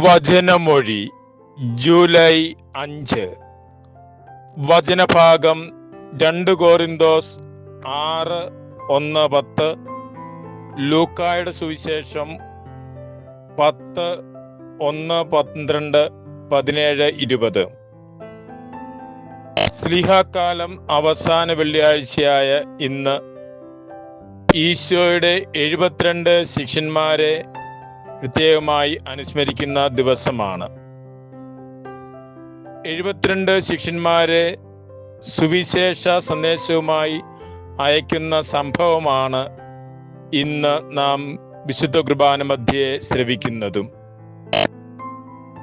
വചനമൊഴി July അഞ്ച്. വചനഭാഗം രണ്ട് കോറിന്തോസ് ആറ് ഒന്ന് പത്ത്. ലൂക്കായുടെ സുവിശേഷം പത്ത് ഒന്ന് പന്ത്രണ്ട് പതിനേഴ് ഇരുപത്. സ്ലിഹാക്കാലം അവസാന വെള്ളിയാഴ്ചയായ ഇന്ന് ഈശോയുടെ എഴുപത്തിരണ്ട് ശിഷ്യന്മാരെ പ്രത്യേകമായി അനുസ്മരിക്കുന്ന ദിവസമാണ്. എഴുപത്തിരണ്ട് ശിഷ്യന്മാരെ സുവിശേഷ സന്ദേശവുമായി അയക്കുന്ന സംഭവമാണ് ഇന്ന് നാം വിശുദ്ധ കുർബാന മധ്യേ ശ്രവിക്കുന്നതും.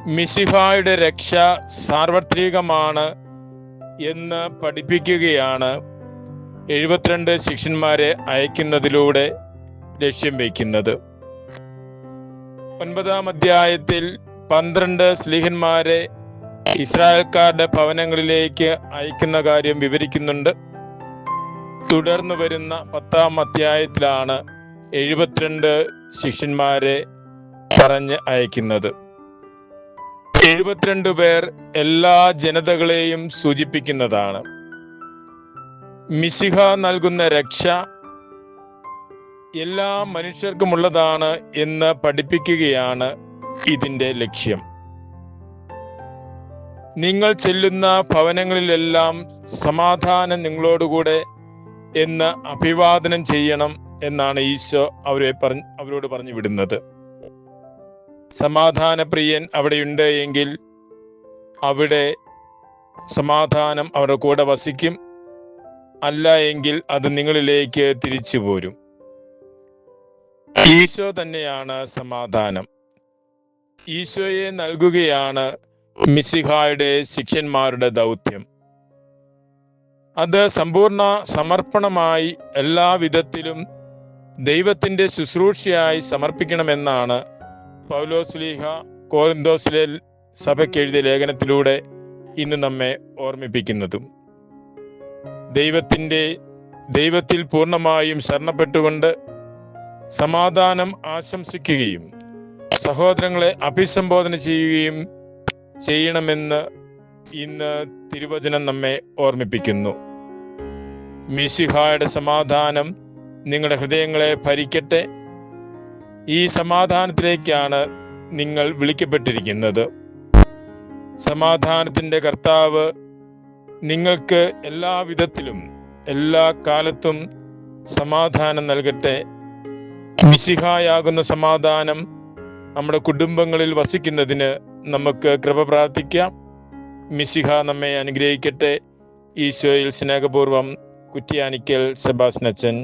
മിസിഫായുടെ രക്ഷ സാർവത്രികമാണ് എന്ന് പഠിപ്പിക്കുകയാണ് എഴുപത്തിരണ്ട് ശിഷ്യന്മാരെ അയക്കുന്നതിലൂടെ ലക്ഷ്യം വയ്ക്കുന്നത്. ഒൻപതാം അധ്യായത്തിൽ പന്ത്രണ്ട് സ്ലീഹന്മാരെ ഇസ്രായേൽക്കാരുടെ ഭവനങ്ങളിലേക്ക് അയക്കുന്ന കാര്യം വിവരിക്കുന്നുണ്ട്. തുടർന്ന് വരുന്ന പത്താം അധ്യായത്തിലാണ് എഴുപത്തിരണ്ട് ശിഷ്യന്മാരെ പറഞ്ഞ് അയക്കുന്നത്. എഴുപത്തിരണ്ട് പേർ എല്ലാ ജനതകളെയും സൂചിപ്പിക്കുന്നതാണ്. മിശിഹ നൽകുന്ന രക്ഷ എല്ലാ മനുഷ്യർക്കുമുള്ളതാണ് എന്ന് പഠിപ്പിക്കുകയാണ് ഇതിന്റെ ലക്ഷ്യം. നിങ്ങൾ ചെല്ലുന്ന ഭവനങ്ങളിലെല്ലാം സമാധാനം നിങ്ങളോടുകൂടെ എന്ന് അഭിവാദനം ചെയ്യണം എന്നാണ് ഈശോ അവരെ പറഞ്ഞ് അവരോട് പറഞ്ഞു വിടുന്നത്. സമാധാനപ്രിയൻ അവിടെയുണ്ട് എങ്കിൽ അവിടെ സമാധാനം അവരുടെ കൂടെ വസിക്കും. അല്ല എങ്കിൽ അത് നിങ്ങളിലേക്ക് തിരിച്ചു പോരും. ഈശോ തന്നെയാണ് സമാധാനം. ഈശോയെ നൽകുകയാണ് മിസിഹായുടെ ശിഷ്യന്മാരുടെ ദൗത്യം. അത് സമ്പൂർണ സമർപ്പണമായി എല്ലാ വിധത്തിലും ദൈവത്തിന്റെ ശുശ്രൂഷയായി സമർപ്പിക്കണമെന്നാണ് പൗലോസ്ലീഹ കോരിന്തോസിലെ സഭയ്ക്ക് എഴുതിയ ലേഖനത്തിലൂടെ ഇന്ന് നമ്മെ ഓർമ്മിപ്പിക്കുന്നതും. ദൈവത്തിന്റെ ദൈവത്തിൽ പൂർണമായും ശരണപ്പെട്ടുകൊണ്ട് സമാധാനം ആശംസിക്കുകയും സഹോദരങ്ങളെ അഭിസംബോധന ചെയ്യുകയും ചെയ്യണമെന്ന് ഇന്ന് തിരുവചനം നമ്മെ ഓർമ്മിപ്പിക്കുന്നു. മിശിഹായുടെ സമാധാനം നിങ്ങളുടെ ഹൃദയങ്ങളെ ഭരിക്കട്ടെ. ഈ സമാധാനത്തിലേക്കാണ് നിങ്ങൾ വിളിക്കപ്പെട്ടിരിക്കുന്നത്. സമാധാനത്തിന്റെ കർത്താവ് നിങ്ങൾക്ക് എല്ലാ വിധത്തിലും എല്ലാ കാലത്തും സമാധാനം നൽകട്ടെ. മിശിഹായാകുന്ന സമാധാനം നമ്മുടെ കുടുംബങ്ങളിൽ വസിക്കുന്നതിന് നമുക്ക് കൃപ പ്രാർത്ഥിക്കാം. മിശിഹ നമ്മെ അനുഗ്രഹിക്കട്ടെ. ഈശോയിൽ സ്നേഹപൂർവം കുറ്റിയാനിക്കൽ സെബാസ്നച്ചൻ